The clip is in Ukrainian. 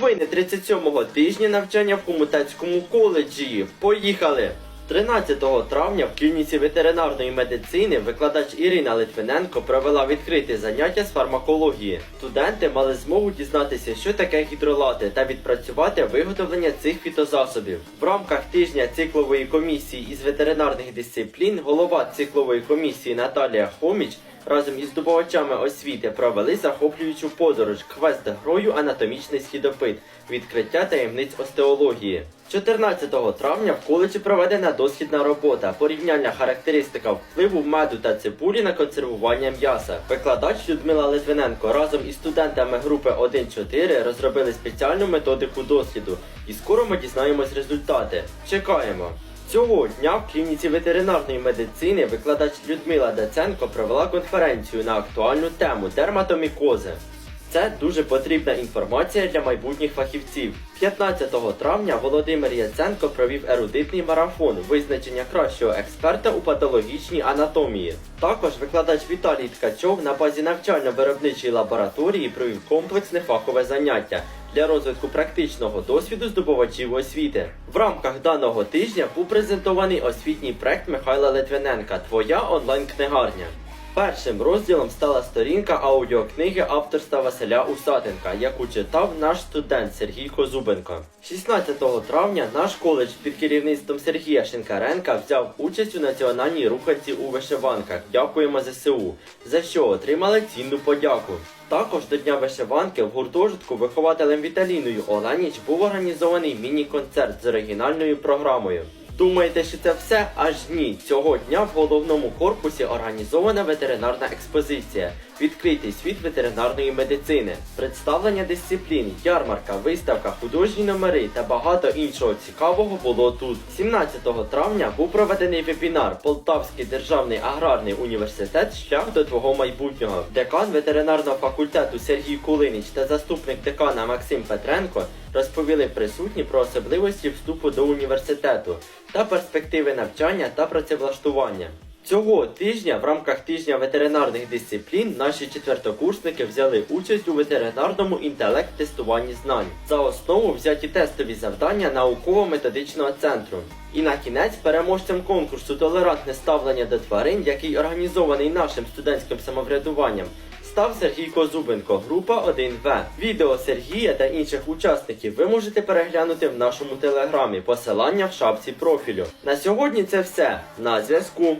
Новини 37-го тижня навчання в Комутецькому коледжі. Поїхали! 13 травня в клініці ветеринарної медицини викладач Ірина Литвиненко провела відкрите заняття з фармакології. Студенти мали змогу дізнатися, що таке гідролати, та відпрацювати виготовлення цих фітозасобів. В рамках тижня циклової комісії із ветеринарних дисциплін голова циклової комісії Наталія Хоміч разом із здобувачами освіти провели захоплюючу подорож квест грою анатомічний східопит, відкриття таємниць остеології. 14 травня в коледжі проведена дослідна робота, порівняння характеристика впливу меду та цибулі на консервування м'яса. Викладач Людмила Литвиненко разом із студентами групи 1-4 розробили спеціальну методику досліду, і скоро ми дізнаємось результати. Чекаємо! Цього дня в клініці ветеринарної медицини викладач Людмила Даценко провела конференцію на актуальну тему дерматомікози. Це дуже потрібна інформація для майбутніх фахівців. 15 травня Володимир Яценко провів ерудитний марафон визначення кращого експерта у патологічній анатомії. Також викладач Віталій Ткачов на базі навчально-виробничої лабораторії провів комплексне фахове заняття для розвитку практичного досвіду здобувачів освіти. В рамках даного тижня був презентований освітній проект Михайла Литвиненка Твоя онлайн-книгарня. Першим розділом стала сторінка аудіокниги авторства Василя Усатенка, яку читав наш студент Сергій Козубенко. 16 травня наш коледж під керівництвом Сергія Шинкаренка взяв участь у національній руханці у вишиванках. Дякуємо ЗСУ, за що отримали цінну подяку. Також до Дня вишиванки в гуртожитку вихователем Віталіною Оленіч був організований міні-концерт з оригінальною програмою. Думаєте, що це все? Аж ні. Цього дня в головному корпусі організована ветеринарна експозиція. Відкритий світ ветеринарної медицини, представлення дисциплін, ярмарка, виставка, художні номери та багато іншого цікавого було тут. 17 травня був проведений вебінар Полтавський державний аграрний університет Шлях до твого майбутнього. Декан ветеринарного факультету Сергій Кулинич та заступник декана Максим Петренко розповіли присутні про особливості вступу до університету та перспективи навчання та працевлаштування. Цього тижня в рамках тижня ветеринарних дисциплін наші четвертокурсники взяли участь у ветеринарному інтелект-тестуванні знань. За основу взяті тестові завдання науково-методичного центру. І на кінець переможцем конкурсу Толерантне ставлення до тварин, який організований нашим студентським самоврядуванням, став Сергій Козубенко, група 1В. Відео Сергія та інших учасників ви можете переглянути в нашому телеграмі. Посилання в шапці профілю. На сьогодні це все. На зв'язку.